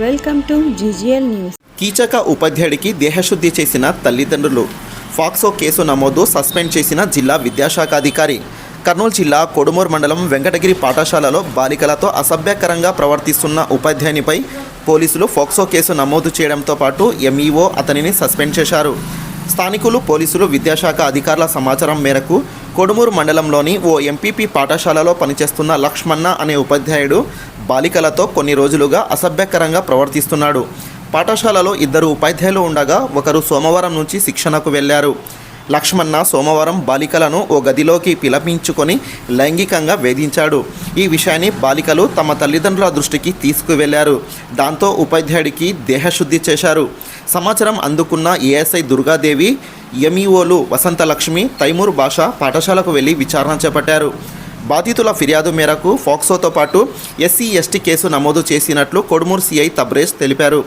Welcome to GGL news. Keechaka ఉపాధ్యాయుడికి దేహశుద్ధి చేసిన తల్లిదండ్రులు. ఫాక్సో కేసు నమోదు సస్పెండ్ చేసిన జిల్లా విద్యాశాఖ అధికారి కర్నూలు జిల్లా కొడుమూరు మండలం వెంకటగిరి పాఠశాలలో బాలికలతో అసభ్యకరంగా ప్రవర్తిస్తున్న ఉపాధ్యాయునిపై పోలీసులు ఫోక్సో కేసు నమోదు చేయడంతో పాటు ఎంఈఓ అతనిని సస్పెండ్ చేశారు. స్థానికులు పోలీసులు విద్యాశాఖ అధికారుల సమాచారం మేరకు కొడుమూరు మండలంలోని ఓ ఎంపీపీ పాఠశాలలో పనిచేస్తున్న లక్ష్మణ అనే ఉపాధ్యాయుడు బాలికలతో కొన్ని రోజులుగా అసభ్యకరంగా ప్రవర్తిస్తున్నాడు. పాఠశాలలో ఇద్దరు ఉపాధ్యాయులు ఉండగా ఒకరు సోమవారం నుంచి శిక్షణకు వెళ్ళారు లక్ష్మణ సోమవారం బాలికలను ఓ గదిలోకి పిలపించుకొని లైంగికంగా వేధించాడు. ఈ విషయాన్ని బాలికలు తమ తల్లిదండ్రుల దృష్టికి తీసుకువెళ్ళారు. దాంతో ఉపాధ్యాయుడికి దేహశుద్ధి చేశారు. సమాచారం అందుకున్న ఏఎస్ఐ దుర్గాదేవి ఎంఈఓలు వసంతలక్ష్మి తైమూర్ భాష పాఠశాలకు వెళ్ళి విచారణ చేపట్టారు. బాధితుల ఫిర్యాదు మేరకు ఫోక్సోతో పాటు ఎస్సీ ఎస్టీ కేసు నమోదు చేసినట్లు కొడుమూరు సిఐ తబ్రేష్ తెలిపారు.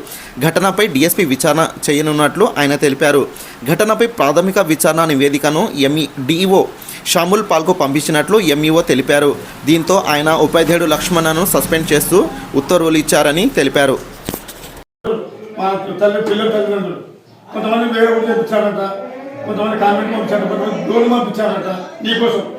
ఘటనపై డీఎస్పీ విచారణ చేయనున్నట్లు ఆయన తెలిపారు. ఘటనపై ప్రాథమిక విచారణ నివేదికను ఎంఈ డిఈఓ షాముల్ పాల్కు పంపించినట్లు ఎంఈఓ తెలిపారు. దీంతో ఆయన ఉపాధ్యాయుడు లక్ష్మణను సస్పెండ్ చేస్తూ ఉత్తర్వులు ఇచ్చారని తెలిపారు. కొంతమంది వేరే ఊరు పంపించారంట. కొంతమంది కామెంట్ పంపించారంట. డోలు నీకోసం.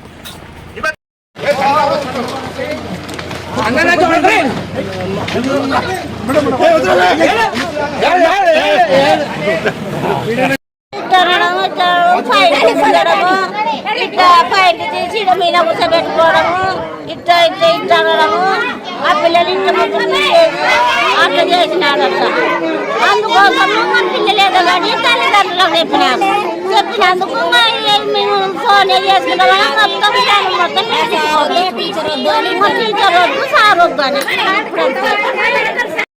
ఇట్లా ఫైట్ చేసి ఇట్లా మీద కూర్చోబెట్టుకోవడము ఇట్లా ఇట్లా ఇట్లా అనడము ఆ పిల్లలు ఇంట్లో మొత్తం తీసేసి అట్లా చేసినాడు అట్లా అందుకోసం మా పిల్లలు ఏదో కానీ తల్లిదండ్రులకు చెప్పినాము చెప్పినందుకు మా మేము ఫోన్ చేసుకుంటామని మొత్తం దాన్ని మొత్తం పెట్టుకోవాలి మా టీచర్ వద్దు సార్ వద్దు అని.